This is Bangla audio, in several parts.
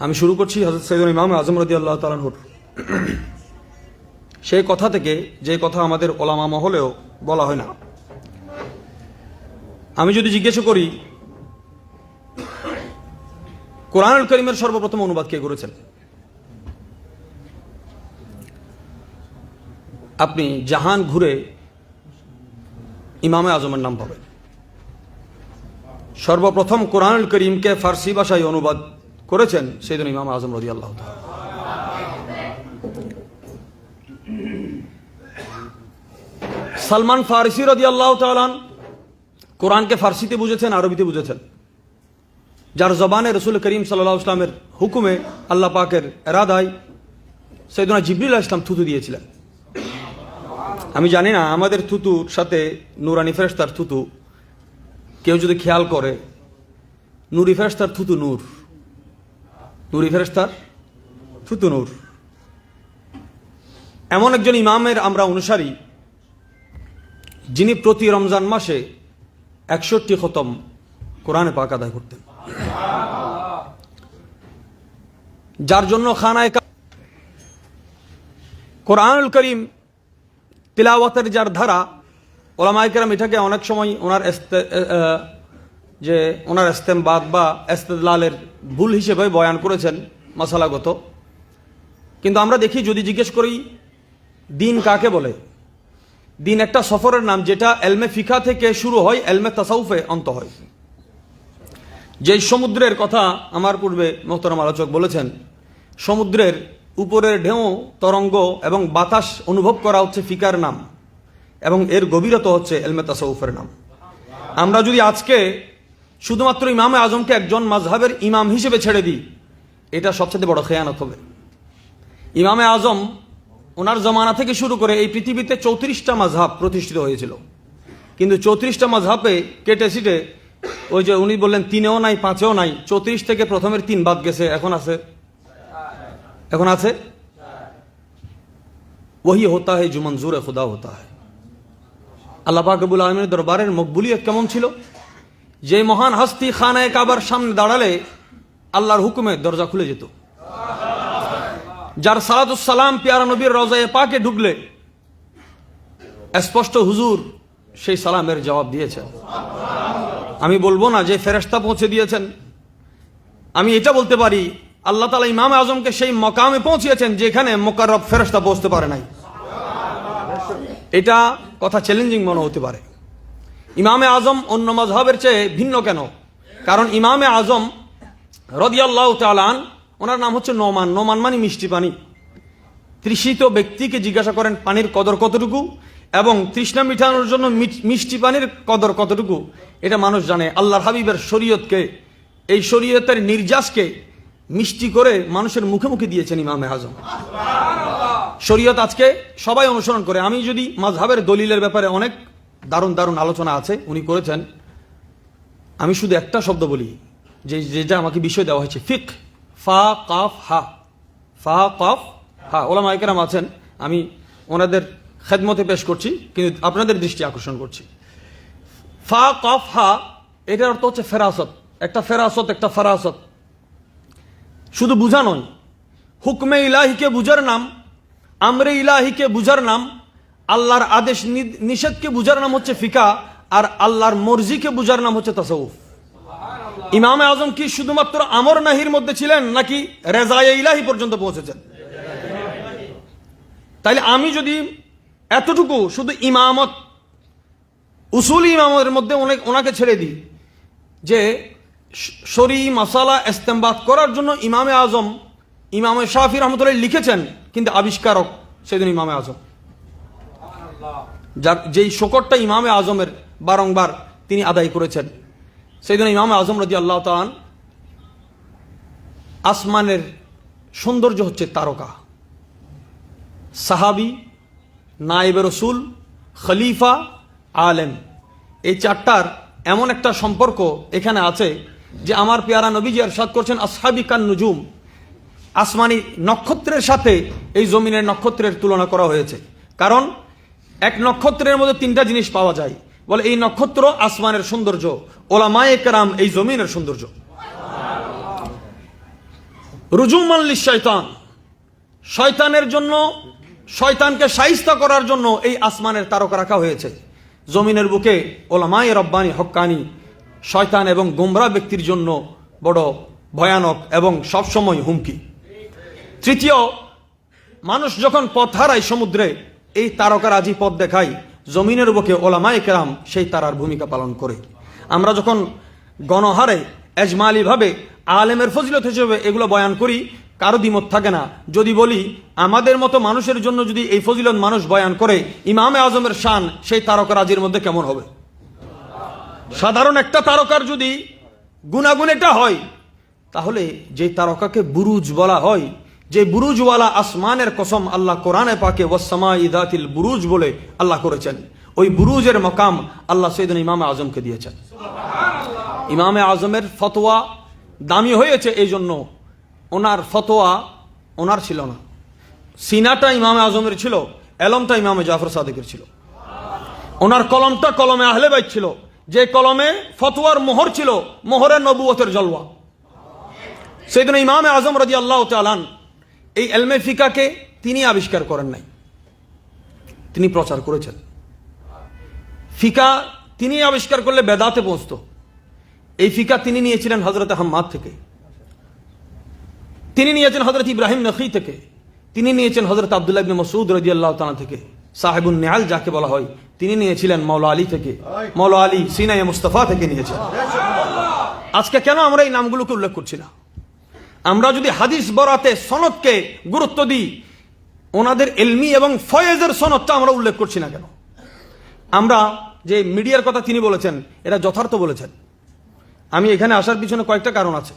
আমি শুরু করছি হজরত সৈয়দ ইমাম আজম রদি আল্লাহ তালানহুর সেই কথা থেকে যে কথা আমাদের ওলামা মহলেও বলা হয় না। আমি যদি জিজ্ঞেস করি, কোরআনুল করিমের সর্বপ্রথম অনুবাদ কে করেছেন? আপনি জাহান ঘুরে ইমামে আজমের নাম পাবেন। সর্বপ্রথম কোরআনুল করিমকে ফার্সি ভাষায় অনুবাদ করেছেন সেই জন্য ইমাম আজম রদি আল্লাহ সালমান ফারসি রদি আল্লাহ তালান কোরআনকে ফার্সিতে বুঝেছেন, আরবিতে বুঝেছেন। যার জবানে রসুল করিম সাল্লাহ ইসলামের হুকুমে আল্লাহ পাকের এরাদায় সৈদনা জিবরুল ইসলাম থুতু দিয়েছিলেন। আমি জানি না, আমাদের থুতুর সাথে নুরানি ফেরেস্তার থুতু, কেউ যদি খেয়াল করে, নুরি ফেরেস্তার থুতু নূর। নুরি ফেরেস্তার থুতু নূর। এমন একজন ইমামের আমরা অনুসারী, যিনি প্রতি রমজান মাসে একষট্টি খতম কোরআনে পাক আদায় করতেন। যার জন্য খানায় কোরআনুল করিম তিলাওয়াতের যার ধারা ওলামাইকেরাম এটাকে অনেক সময় ওনার যে ওনার এস্তেমবাদ বা এস্তেদলালের ভুল হিসেবে বয়ান করেছেন মশালাগত। কিন্তু আমরা দেখি, যদি জিজ্ঞেস করি, দিন কাকে বলে? দিন একটা সফরের নাম যেটা এলমে ফিকা থেকে শুরু হয়, এলমে তাসাউফে অন্ত হয়। যে সমুদ্রের কথা আমার পূর্বে মোহতরম আলোচক বলেছেন, সমুদ্রের উপরের ঢেউ, তরঙ্গ এবং বাতাস অনুভব করা হচ্ছে ফিকার নাম এবং এর গভীরতা হচ্ছে এলমে তাসাউফের নাম। আমরা যদি আজকে শুধুমাত্র ইমামে আজমকে একজন মাঝহাবের ইমাম হিসেবে ছেড়ে দিই, এটা সবচেয়ে বড় খেয়ানত হবে। ইমামে আজম ওনার জমানা থেকে শুরু করে এই পৃথিবীতে চৌত্রিশটা মাঝহাব প্রতিষ্ঠিত হয়েছিল। কিন্তু চৌত্রিশটা মাঝহাবে কেটে সিটে ওই যে উনি বললেন তিনেও নাই, পাঁচেও নাই, চৌত্রিশ থেকে প্রথমের তিন বাদ গেছে, এখন আছে? এখন আছে? ওহি হতা হয় জুমঞ্জুরে খুদা হতা হয় আল্লাহ পাকবুল আলমের দরবারের মকবুলিয়ত কেমন ছিল? যে মহান হাস্তি খানায় কাবার সামনে দাঁড়ালে আল্লাহর হুকুমে দরজা খুলে যেত। যার সালাতুসালাম পিয়ারা নবীর রজায়ে পাকে ঢুকলে, স্পষ্ট হুজুর সেই সালামের জবাব দিয়েছেন। আমি বলব না যে ফেরেস্তা পৌঁছে দিয়েছেন। আমি এটা বলতে পারি, আল্লাহ তালা ইমাম আজমকে সেই মকামে পৌঁছিয়েছেন যেখানে মোকাররব ফেরেস্তা পৌঁছতে পারে নাই। এটা কথা চ্যালেঞ্জিং মনে হতে পারে। ইমামে আজম অন্য মজহাবের চেয়ে ভিন্ন কেন? কারণ ইমামে আজম রদিয়াল্লাহ তালান ওনার নাম হচ্ছে নোমান। নোমান মানে মিষ্টি পানি। তৃষিত ব্যক্তিকে জিজ্ঞাসা করেন পানির কদর কতটুকু? এবং তৃষ্ণা মিঠানোর জন্য মিষ্টি পানির কদর কতটুকু? এটা মানুষ জানে। আল্লাহর হাবিবের শরীয়তকে এই শরীয়তের নির্যাসকে মিষ্টি করে মানুষের মুখে মুখে দিয়েছেন ইমামে আজম। শরীয়ত আজকে সবাই অনুসরণ করে। আমি যদি মাঝহাবের দলিলের ব্যাপারে অনেক দারুণ দারুণ আলোচনা আছে, উনি করেছেন। আমি শুধু একটা শব্দ বলি, যে যেটা আমাকে বিষয় দেওয়া হয়েছে। ফিক, ফা, কাফ, হা। ফা, কাফ, হা। ওলামা একরাম আছেন, আমি ওনাদের খেদমতে পেশ করছি, কিন্তু আপনাদের দৃষ্টি আকর্ষণ করছি। ফা, কফ, হা, এটার অর্থ হচ্ছে ফেরাসত। একটা ফেরাসত, একটা ফরাসত। শুধু বুঝা নয়, হুকমে ইলাহিকে বুঝার নাম, আমরে ইলাহিকে বুঝার নাম আল্লাহর আদেশ নিষেধকে বুঝার নাম হচ্ছে ফিকা, আর আল্লাহর মর্জিকে বুঝার নাম হচ্ছে তাসাউফ ইমামে আজম কি শুধুমাত্র আমর নাহির মধ্যে ছিলেন, নাকি রেজায়ে ইলাহি পর্যন্ত পৌঁছেছেন? তাইলে আমি যদি এতটুকু শুধু ইমামত, উসুল ইমামের মধ্যে অনেক ওনাকে ছেড়ে দিই, যে শরী মাসালা ইস্তেমবাদ করার জন্য ইমামে আজম, ইমামে শাহি রহমতুল্লাহ লিখেছেন, কিন্তু আবিষ্কারক সেদিন ইমামে আজম। যার যেই শকরটা ইমামে আজমের বারংবার তিনি আদায় করেছেন সেই জন্য ইমামে আজম রাজি আল্লাহ তালান আসমানের সৌন্দর্য হচ্ছে তারকা। সাহাবি, নায়েবে রসুল, খলিফা, আলেম। এই চারটার এমন একটা সম্পর্ক এখানে আছে যে আমার পেয়ারা নবীজি সাদ করছেন, আসহাবি কান নুজুম। আসমানি নক্ষত্রের সাথে এই জমিনের নক্ষত্রের তুলনা করা হয়েছে। কারণ এক নক্ষত্রের মধ্যে তিনটা জিনিস পাওয়া যায়। বলে এই নক্ষত্র আসমানের সৌন্দর্য, ওলামায়ে কেরাম এই জমিনের সৌন্দর্য। রুজুমাল্লি শয়তান শয়তানের জন্য, শয়তানকে সাহিস্তা করার জন্য এই আসমানের তারকা রাখা হয়েছে। জমিনের বুকে ওলামাই রব্বানি হক্কানি, শয়তান এবং গোমরা ব্যক্তির জন্য বড় ভয়ানক এবং সবসময় হুমকি। তৃতীয়, মানুষ যখন পথ হারায় সমুদ্রে এই তারকার আজি পথ দেখায় জমিনের বুকে ওলামায় কেরাম সেই তারার ভূমিকা পালন করে। আমরা যখন গণহারে, এজমালিভাবে, আলেমের ফজিলত হিসেবে এগুলো বয়ান করি, কারও দ্বিমত থাকে না। যদি বলি, আমাদের মতো মানুষের জন্য যদি এই ফজিলত মানুষ বয়ান করে, ইমামে আজমের শান সেই তারকার আজির মধ্যে কেমন হবে? সাধারণ একটা তারকার যদি গুণাগুণ এটা হয়, তাহলে যে তারকাকে বুরুজ বলা হয় যে বুরুজওয়ালা আসমানের কসম আল্লাহ কোরআনে পাকে ওয়াসমা ইদাতিল বুরুজ বলে আল্লাহ করেছেন। ওই বুরুজের মকাম আল্লাহ সৈদিন ইমামে আজমকে দিয়েছেন। ইমামে আজমের ফতোয়া দামি হয়েছে এই জন্য ওনার ফতোয়া ওনার ছিল না। সিনাটা ইমামে আজমের ছিল এলমটা ইমামে জাফর সাদেকের ছিল। ওনার কলমটা কলমে আহলে বাইত ছিল। যে কলমে ফতোয়ার মোহর ছিল মোহরের নবুয়তের জলওয়া। সেদিন ইমামে আজম রাজি আল্লাহ তালান এই এলমে ফিকাকে তিনি আবিষ্কার করেন নাই। তিনি প্রচার করেছেন। ফিকা তিনি আবিষ্কার করলে বেদাতে পৌঁছত। এই ফিকা তিনি নিয়েছিলেন হজরত হাম্মাদ থেকে। তিনি নিয়েছেন হজরত ইব্রাহিম নখি থেকে। তিনি নিয়েছেন হজরত আবদুল্লাহ ইবনে মসুদ রাজি আল্লাহ তালা থেকে। সাহেবুন নেহাল যাকে বলা হয়, তিনি নিয়েছিলেন মৌলা আলী থেকে। মৌলা আলী সিনাই মুস্তফা থেকে নিয়েছেন। আজকে কেন আমরা এই নামগুলোকে উল্লেখ করছি না? আমরা যদি হাদিস বরাতে সনদকে গুরুত্ব দিই, ওনাদের এলমি এবং ফয়েজের সনদটা আমরা উল্লেখ করছি না কেন? আমরা যে মিডিয়ার কথা তিনি বলেছেন, এটা যথার্থ বলেছেন। আমি এখানে আসার পিছনে কয়েকটা কারণ আছে।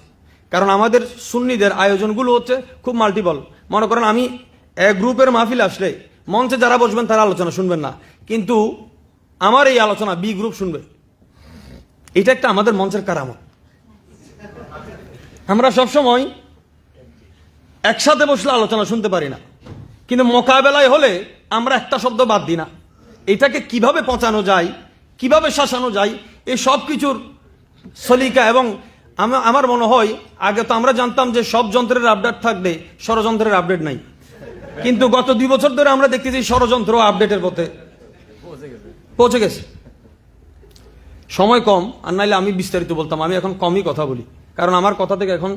কারণ আমাদের সুন্নিদের আয়োজনগুলো হচ্ছে খুব মাল্টিপল মনে করেন আমি এক গ্রুপের মাহফিল আসলে মঞ্চে যারা বসবেন তারা আলোচনা শুনবেন না। কিন্তু আমার এই আলোচনা বি গ্রুপ শুনবে। এটা একটা আমাদের মঞ্চের কারামত। আমরা সবসময় একসাথে বসলে আলোচনা শুনতে পারি না। কিন্তু মোকাবেলায় হলে আমরা একটা শব্দ বাদ দিই না। এটাকে কীভাবে পচানো যায়, কীভাবে শাসানো যায়, এই সব কিছুর সলিকা এবং আমার মনে হয়, আগে তো আমরা জানতাম যে সব যন্ত্রের আপডেট থাকবে, ষড়যন্ত্রের আপডেট নাই। কিন্তু গত দুই বছর ধরে আমরা দেখতেছি ষড়যন্ত্র আপডেটের পথে। পৌঁছে গেছে। সময় কম, আর নাইলে আমি বিস্তারিত বলতাম, আমি এখন কমই কথা বলি। কারণ আমার কথা থেকে এখন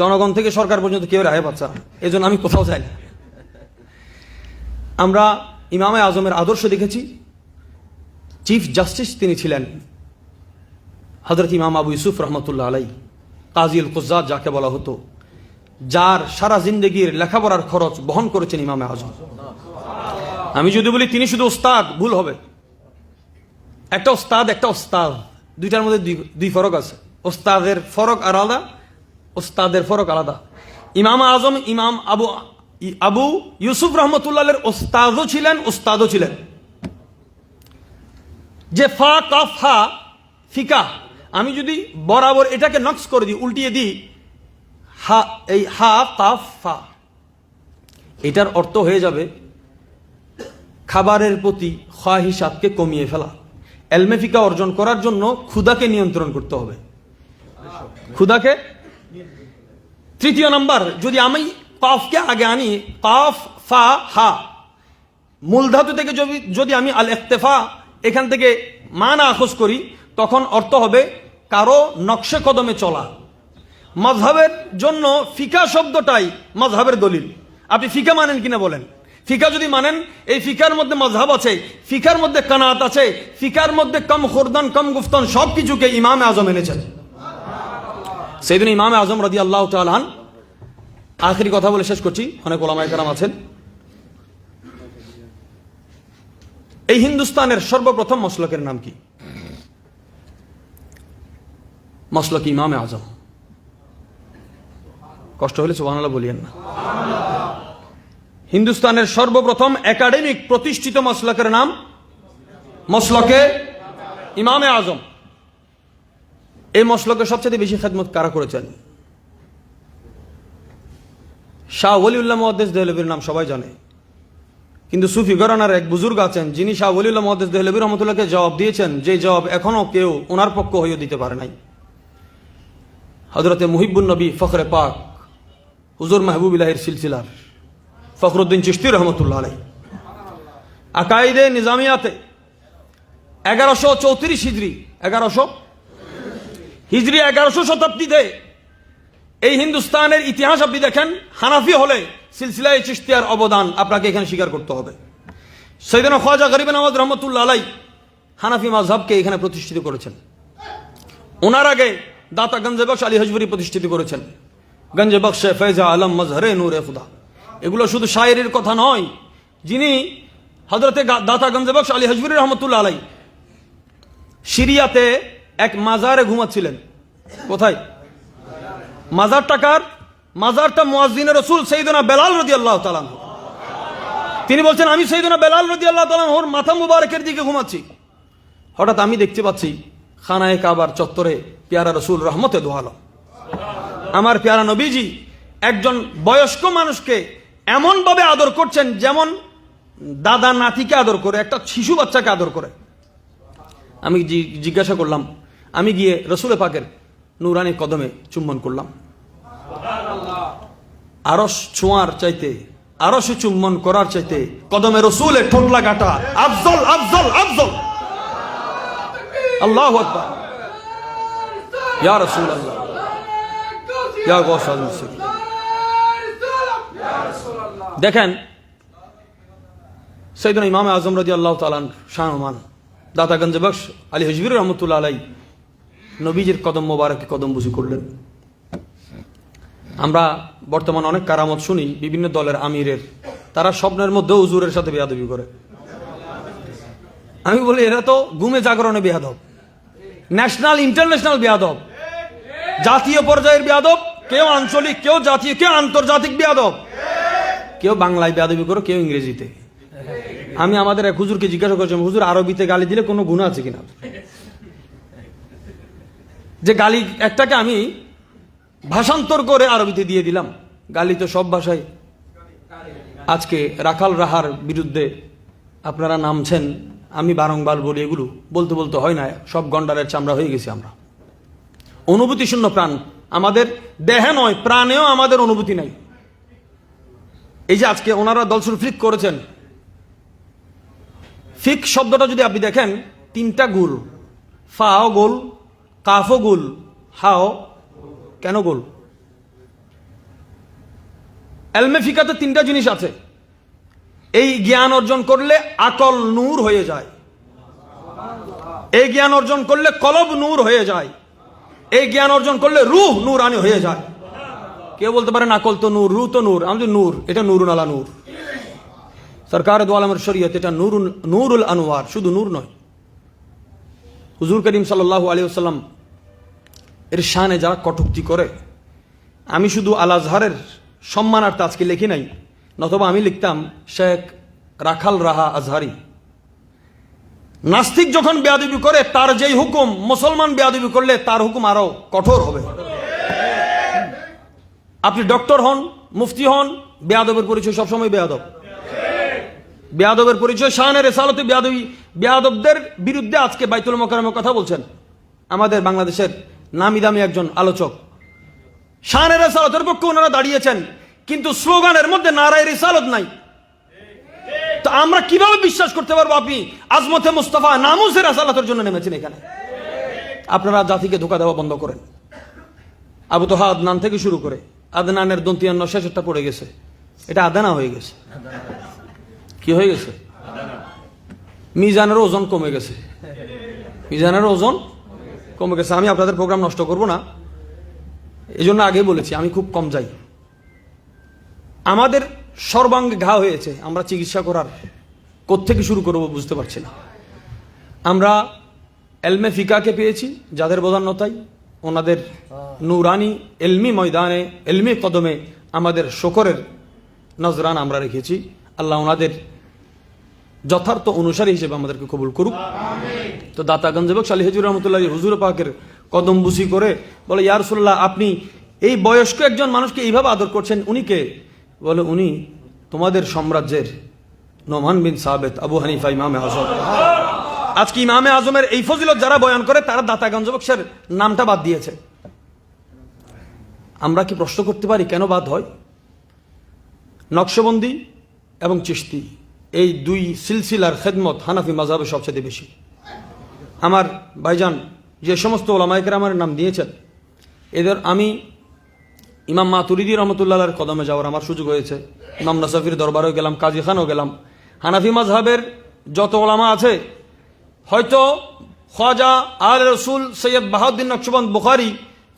জনগণ থেকে সরকার পর্যন্ত কেউ রায় পাচ্ছে না। এই জন্য আমি কোথাও যাই না। আমরা ইমামে আজমের আদর্শ দেখেছি। চিফ জাস্টিস তিনি ছিলেন হজরত ইমাম আবু ইউসুফ রহমতুল্লাহ আলাই কাজিল কুজাদ যাকে বলা হতো, যার সারা জিন্দগির লেখাপড়ার খরচ বহন করেছেন ইমামে আজম। আমি যদি বলি তিনি শুধু ওস্তাদ ভুল হবে। একটা ওস্তাদ একটা ওস্তাদ দুইটার মধ্যে দুই ফরক আছে। ওস্তাদের ফরক আর আলাদা ওস্তাদের ফরক আলাদা। ইমাম আজম, ইমাম আবু আবু ইউসুফ রহমতুল্লাহের ওস্তাদও ছিলেন ওস্তাদও ছিলেন। যে ফা, কাফ, হা, ফিকা, আমি যদি বরাবর এটাকে নক্স করে দিই, উল্টিয়ে দিই, হা, এই হা, কাফ, ফা, এটার অর্থ হয়ে যাবে খাবারের প্রতি খা হিসাবকে কমিয়ে ফেলা। এলমেফিকা অর্জন করার জন্য ক্ষুদাকে নিয়ন্ত্রণ করতে হবে। ক্ষুদাকে? তৃতীয় নম্বর, যদি আমি কাফকে আগে আনি, কাফ, ফা, হা, মূল ধাতু থেকে যদি যদি আমি আল ইক্তেফা এখান থেকে মান আখোজ করি, তখন অর্থ হবে কারও নকশে কদমে চলা। মজহাবের জন্য ফিকা শব্দটাই মজহাবের দলিল। আপনি ফিকা মানেন কিনা বলেন? ফিকা যদি মানেন, এই ফিকার মধ্যে মজহাব আছে, ফিকার মধ্যে কানাত আছে, ফিকার মধ্যে কম খুরদান, কম গুফতান সব কিছুকে ইমামে আজম এনেছেন। সেদিন ইমামে আজম রাজি আল্লাহ তালান আখেরি কথা বলে শেষ করছি। অনেক ওলামায় কারাম আছেন। এই হিন্দুস্তানের সর্বপ্রথম মসলকের নাম কি? মসলক ইমামে আজম। কষ্ট হলে সুবহানাল্লাহ বলিয়েন না। হিন্দুস্তানের সর্বপ্রথম একাডেমিক প্রতিষ্ঠিত মসলকের নাম মসলকে ইমামে আজম। এই মসলকে সবচেয়ে বেশি খেদমত কারা করেছেন? শাহ ওলিউল্লাহ মহাদ্দেশ দেহলবির নাম সবাই জানে। কিন্তু সুফি গরানার এক বুজুর্গ আছেন, যিনি শাহ ওলিউল্লাহ মহাদ্দেশ দেহলবী রহমতুল্লাহকে জবাব দিয়েছেন, যে জবাব এখনও কেউ ওনার পক্ষ হয়েও দিতে পারে নাই। হজরতে মুহিবুল নবী ফখরে পাক, হুজুর মাহবুব মাহবুবিলাহির সিলসিলার, ফখরুদ্দিন চিস্তি রহমতুল্লাহ আলাই আকাইদে নিজামিয়াতে এগারোশো চৌত্রিশ হিজড়ি এগারোশো হিজড়ি এগারোশো শতাব্দীতে এই হিন্দুস্তানের ইতিহাস আপনি দেখেন, হানাফি হলে সিলসিলায় চিস্তিয়ার অবদান আপনাকে এখানে স্বীকার করতে হবে। সৈদিন খাজা গরিব নওয়াজ রহমতুল্লাহ আলাই হানাফি মাজহাবকে এখানে প্রতিষ্ঠিত করেছেন। ওনার আগে দাতা গঞ্জে বক্স আলী হজবুরি প্রতিষ্ঠিত করেছেন। গঞ্জে বক্সে ফৈজা আলম মজহরে নূরে খুদা এগুলো শুধু শায়েরির কথা নয়, যিনি হজরতে দাতা গঞ্জে বক্স আলী হজবুরি রহমতুল্লাহ আলাই সিরিয়াতে এক মাজারে ঘুমাচ্ছিলেন। কোথায়? মাজার টাকার মাজারটা মুয়াজ্জিনের রসুল সেইদনা বেলাল রদি আল্লাহ তালান তিনি বলছেন, আমি সেইদনা বেলাল রদি আল্লাহ তালান ওর মাথা মুবারকের দিকে ঘুমাচ্ছি। হঠাৎ আমি দেখতে পাচ্ছি, খানায় কাবার চত্বরে পেয়ারা রসুল রহমতে দোয়ালো আমার পেয়ারা নবীজি একজন বয়স্ক মানুষকে এমনভাবে আদর করছেন যেমন দাদা নাতিকে আদর করে, একটা শিশু বাচ্চাকে আদর করে। আমি জিজ্ঞাসা করলাম আমি গিয়ে রসুলে পাকের নুরানি কদমে চুম্বন করলাম। আরস ছোঁয়ার চাইতে আরসে চুম্বন করার চাইতে কদমে রসুলের ঠোঁট লাগাটা আফজল আফজল আফজল। আল্লাহ ইয়া রসুল আল্লাহ ইয়া গৌসাদ দেখেন ইমাম আজম রাজি আল্লাহ তালান শাহমান দাতাগঞ্জ বক্স, আলী হজবির রহমতুল্লাহ আলাই নবীজির কদম মোবারকে কদম বুঝি করলেন। আমরা বর্তমান অনেক কারামত শুনি, বিভিন্ন দলের আমিরের। তারা স্বপ্নের মধ্যে হুজুরের সাথে বেয়াদবি করে। আমি বলি, এরা তো ঘুমে জাগরণে বেয়াদব। ন্যাশনাল, ইন্টারন্যাশনাল বেয়াদব। জাতীয় পর্যায়ের বেয়াদব, কেউ আঞ্চলিক, কেউ জাতীয়, কেউ আন্তর্জাতিক বেয়াদব। কেউ বাংলায় বেয়াদবি করে, কেউ ইংরেজিতে। আমি আমাদের এক হুজুরকে জিজ্ঞাসা করছিলাম, হুজুর, আরবিতে গালি দিলে কোনো গুণ আছে কিনা? যে গালি, একটাকে আমি ভাষান্তর করে আরবিতে দিয়ে দিলাম। গালি তো সব ভাষায়। আজকে রাখাল রাহার বিরুদ্ধে আপনারা নামছেন, আমি বারংবার বলি এগুলো। বলতে বলতে হয় না, সব গন্ডারের চামড়া হয়ে গেছি আমরা। অনুভূতি শূন্য প্রাণ। আমাদের দেহে নয়, প্রাণেও আমাদের অনুভূতি নাই। এই যে আজকে ওনারা দলসুর ফিক করেছেন। ফিক শব্দটা যদি আপনি দেখেন, তিনটা গুল। ফাও গোল কাফও গুল, হাও, কেন গোল? এলমে ফিকাতে তিনটা জিনিস আছে। এই জ্ঞান অর্জন করলে আকল নূর হয়ে যায়। এই জ্ঞান অর্জন করলে কলব নূর হয়ে যায়। এই জ্ঞান অর্জন করলে রুহ নূর আনি হয়ে যায়। কেউ বলতে পারেন আকল তো নূর রু তো নূর, আমি নূর, এটা নুরুন আলা নূর। সরকার দু আলমের শরীয়ত, এটা নুরুল নুরুল আনোয়ার শুধু নূর নয়। হুজুর করিম সাল্লাহ আলী আসাল্লাম এর শানে যারা কটুক্তি করে, আমি শুধু আল আজহারের সম্মানার্থে আজকে লিখি নাই, নতবা আমি লিখতাম, শেখ রাখাল রাহা আজহারি। নাস্তিক যখন বেয়াদবি করে, তার যেই হুকুম, মুসলমান বেয়াদবি করলে তার হুকুম আরও কঠোর হবে। আপনি ডক্টর হন, মুফতি হন, বেয়াদবের পরিচয় সবসময় বেয়াদব। বেয়াদবের পরিচয় শাহানের রেসালতে বেয়াদবি, বেয়াদবদের বিরুদ্ধে আজকে বাইতুল মকরমের কথা বলছেন আমাদের বাংলাদেশের নামি দামি একজন আলোচক। শাহানের রেসালতের পক্ষে ওনারা দাঁড়িয়েছেন, কিন্তু স্লোগানের মধ্যে নারায় রেসালত নাই। তো আমরা কীভাবে বিশ্বাস করতে পারব আপনি আজমতে মুস্তাফা নামুসের আসালাতের জন্য নেমেছেন এখানে? আপনারা জাতিকে ধোকা দেওয়া বন্ধ করেন। আবু তোহা আদনান থেকে শুরু করে আদনানের দন্তিয়ান্ন শেষেরটা পড়ে গেছে। এটা আদানা হয়ে গেছে। কি হয়ে গেছে? মিজানের ওজন কমে গেছে। মিজানের ওজন কমে গেছে। আমি আপনাদের প্রোগ্রাম নষ্ট করব না। এই জন্য আগে বলেছি, আমি খুব কম যাই। আমাদের সর্বাঙ্গে ঘা হয়েছে। আমরা চিকিৎসা করার কোত্থেকে শুরু করব বুঝতে পারছি না। আমরা এলমে ফিকাকে পেয়েছি, যাদের বদান্যতায় ওনাদের নুরানি এলমি ময়দানে, এলমি কদমে আমাদের শকরের নজরান আমরা রেখেছি। আল্লাহ ওনাদের যথার্থ অনুসারী হিসেবে আমাদেরকে কবুল করুক। তো দাতা গঞ্জবক সালি হজুর রহমতুল্লাহ হুজুর পাকের কদম বুসি করে বলে ইয়ারসুল্লাহ আপনি এই বয়স্ক একজন মানুষকে এইভাবে আদর করছেন, উনি কে? বলে, উনি তোমাদের সাম্রাজ্যের নোমান বিন সাবেত, আবু হানিফা, ইমামে আজম। আজকে ইমামে আজমের এই ফজিলত যারা বয়ান করে, তারা দাতা গঞ্জবক্সের নামটা বাদ দিয়েছে। আমরা কি প্রশ্ন করতে পারি কেন বাদ হয়? নকশবন্দি এবং চিশতি। এই দুই সিলসিলার খেদমত হানাফি মাঝাবে সবচেয়ে বেশি। আমার ভাইজান যে সমস্ত ওলামাইকের আমার নাম দিয়েছেন, এদের আমি ইমাম মাতুরিদি রহমতুল্লাহর কদমে যাওয়ার আমার সুযোগ হয়েছে। ইমাম নাসাফির দরবারেও গেলাম, কাজী খানও গেলাম। হানাফি মাজহাবের যত ওলামা আছে, হয়তো খ্বাজা আল রসুল সৈয়দ বাহাউদ্দিন নকশবন্দ বুখারি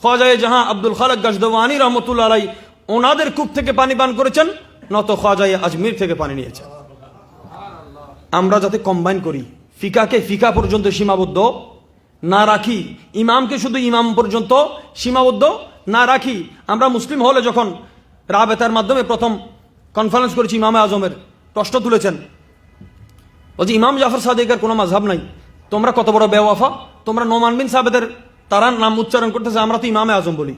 খ্বাজায় জাহাঁ আব্দুল খালেক গজদওয়ানি রহমতুল্লাহ ওনাদের কূপ থেকে পানি পান করেছেন, নত খ্বাজায় আজমির থেকে পানি নিয়েছেন। আমরা যাতে কম্বাইন করি। ফিকাকে ফিকা পর্যন্ত সীমাবদ্ধ, না রাখি ইমামকে শুধু ইমাম পর্যন্ত সীমাবদ্ধ, না রাখি আমরা মুসলিম হলে যখন রাবেতার মাধ্যমে প্রথম কনফারেন্স করেছি ইমামে আজমের, প্রশ্ন তুলেছেন বলছি ইমাম জাফর সাদিকের কোনো মাঝহাব নাই, তোমরা কত বড় বেওয়াফা? তোমরা নোমান বিন সাবেদের তারা নাম উচ্চারণ করতেছে, আমরা তো ইমামে আজম বলি।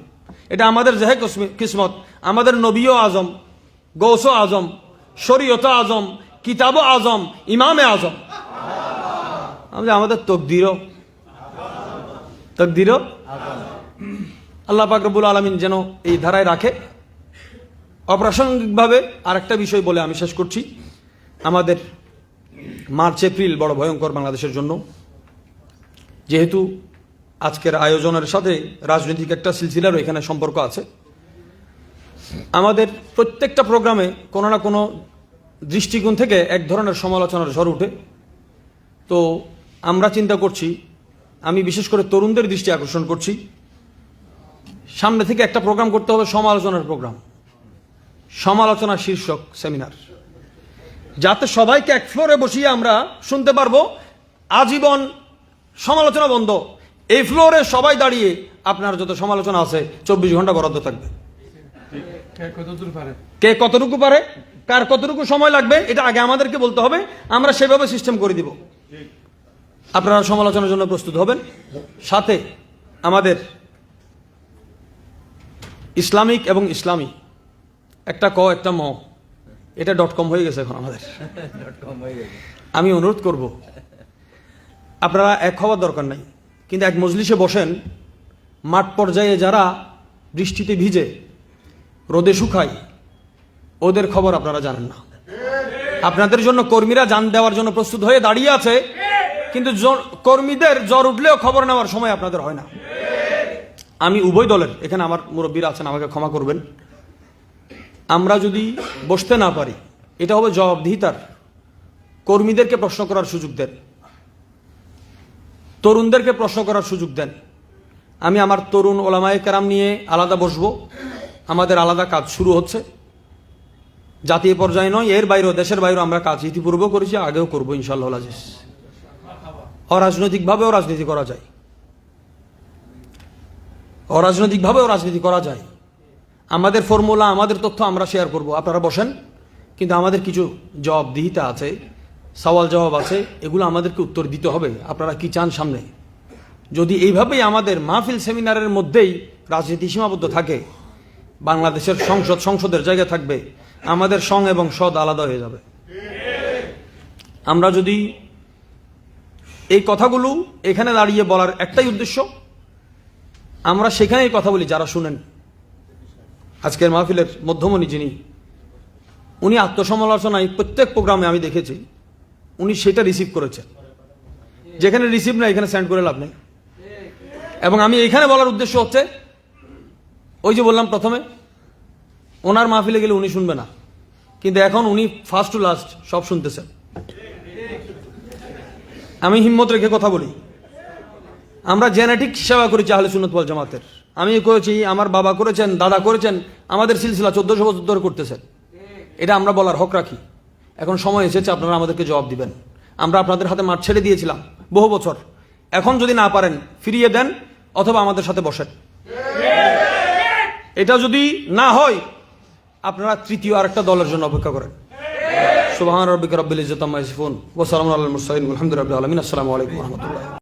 এটা আমাদের জেহে কিসমত, আমাদের নবীও আজম গৌস আজম শরীয়ত আজম কিতাব আজম, ইমামে আজম। আমাদের তকদিরও। তকদিরও? আল্লাহ পাক রব্বুল আলমিন যেন এই ধারায় রাখে। অপ্রাসঙ্গিকভাবে আরেকটা বিষয় বলে আমি শেষ করছি। আমাদের মার্চ, এপ্রিল বড় ভয়ঙ্কর বাংলাদেশের জন্য। যেহেতু আজকের আয়োজনের সাথে রাজনৈতিক একটা সিলসিলারও এখানে সম্পর্ক আছে। আমাদের প্রত্যেকটা প্রোগ্রামে কোনো না কোনো দৃষ্টিকোণ থেকে এক ধরনের সমালোচনার ঝড় উঠে। তো আমরা চিন্তা করছি আমি বিশেষ করে তরুণদের দৃষ্টি আকর্ষণ করছি। সামনে থেকে একটা প্রোগ্রাম করতে হবে সমালোচনার প্রোগ্রাম। সমালোচনা শীর্ষক সেমিনার। যাতে সবাইকে এক ফ্লোরে বসিয়ে আমরা শুনতে পারব আজীবন সমালোচনা বন্ধ। এই ফ্লোরে সবাই দাঁড়িয়ে আপনার যত সমালোচনা আছে চব্বিশ ঘণ্টা বরাদ্দ থাকবে। কে কতদূর পারে? কে কতটুকু পারে? কার কতটুকু সময় লাগবে এটা আগে আমাদেরকে বলতে হবে আমরা সেভাবে সিস্টেম করে দিব। আপনারা সমালোচনার জন্য প্রস্তুত হবেন। সাথে আমাদের ইসলামিক এবং ইসলামী একটা ক একটা ম এটা ডট কম হয়ে গেছে এখন আমাদের। আমি অনুরোধ করব আপনারা এক হওয়ার দরকার নাই কিন্তু এক মজলিসে বসেন মাঠ পর্যায়ে যারা বৃষ্টিতে ভিজে রোদে শুকায় ওদের খবর আপনারা জানেন না। আপনাদের জন্য কর্মীরা যান দেওয়ার জন্য প্রস্তুত হয়ে দাঁড়িয়ে আছে, কিন্তু কর্মীদের জ্বর উঠলেও খবর নেওয়ার সময় আপনাদের হয় না। আমি উভয় দলের, এখানে আমার মুরব্বীরা আছেন, আমাকে ক্ষমা করবেন। আমরা যদি বসতে না পারি, এটা হবে জবাবদিহিতার। কর্মীদেরকে প্রশ্ন করার সুযোগ দেন। তরুণদেরকে প্রশ্ন করার সুযোগ দেন। আমি আমার তরুণ ওলামায়ে কেরাম নিয়ে আলাদা বসবো। আমাদের আলাদা কাজ শুরু হচ্ছে। জাতীয় পর্যায়ে নয়, এর বাইরেও, দেশের বাইরেও আমরা কাজ ইতিপূর্বেও করেছি, আগেও করব ইনশাল্লাহ অরাজনৈতিকভাবেও রাজনীতি করা যায়। অরাজনৈতিকভাবেও রাজনীতি করা যায়। আমাদের ফর্মুলা, আমাদের তথ্য আমরা শেয়ার করব। আপনারা বসেন, কিন্তু আমাদের কিছু জবাব জবাবদিহিতা আছে, সওয়াল জবাব আছে, এগুলো আমাদেরকে উত্তর দিতে হবে। আপনারা কি চান সামনে? যদি এইভাবেই আমাদের মাহফিল সেমিনারের মধ্যেই রাজনীতি সীমাবদ্ধ থাকে বাংলাদেশের সংসদ সংসদের জায়গা থাকবে, আমাদের সং এবং সদ আলাদা হয়ে যাবে। আমরা যদি এই কথাগুলো এখানে দাঁড়িয়ে বলার একটাই উদ্দেশ্য, আমরা সেখানেই কথা বলি যারা শুনেন। আজকের মাহফিলের মধ্যমণি যিনি, উনি আত্মসমালোচনায় প্রত্যেক প্রোগ্রামে আমি দেখেছি, উনি সেটা রিসিভ করেছেন। যেখানে রিসিভ না এখানে সেন্ড করে লাভ নেই। এবং আমি এখানে বলার উদ্দেশ্য হচ্ছে ওই যে বললাম প্রথমে, ওনার মাহফিলে গেলে উনি শুনবে না। কিন্তু এখন উনি ফার্স্ট টু লাস্ট সব শুনতেছেন। আমি হিম্মত রেখে কথা বলি। আমরা জেনেটিক সেবা করেছি আহলে সুন্নত বল জামাতের। আমি করেছি, আমার বাবা করেছেন, দাদা করেছেন, আমাদের সিলসিলা চোদ্দশো বছর ধরে করতেছেন। এটা আমরা বলার হক রাখি। এখন সময় এসেছে, আপনারা আমাদেরকে জবাব দিবেন। আমরা আপনাদের হাতে মাঠ ছেড়ে দিয়েছিলাম বহু বছর। এখন যদি না পারেন, ফিরিয়ে দেন, অথবা আমাদের সাথে বসেন। এটা যদি না হয়, আপনারা তৃতীয় আরেকটা দলের জন্য অপেক্ষা করেন। সুবাহ রব্বিকা রব্বিল ইজতাম আম্মা ইয়াসিফুন, ওয়া সালামুন আলাল মুরসালিন আলহামদুলিল্লাহি আলামিন, আসসালামু আলাইকুম রাহমাতুল্লাহ।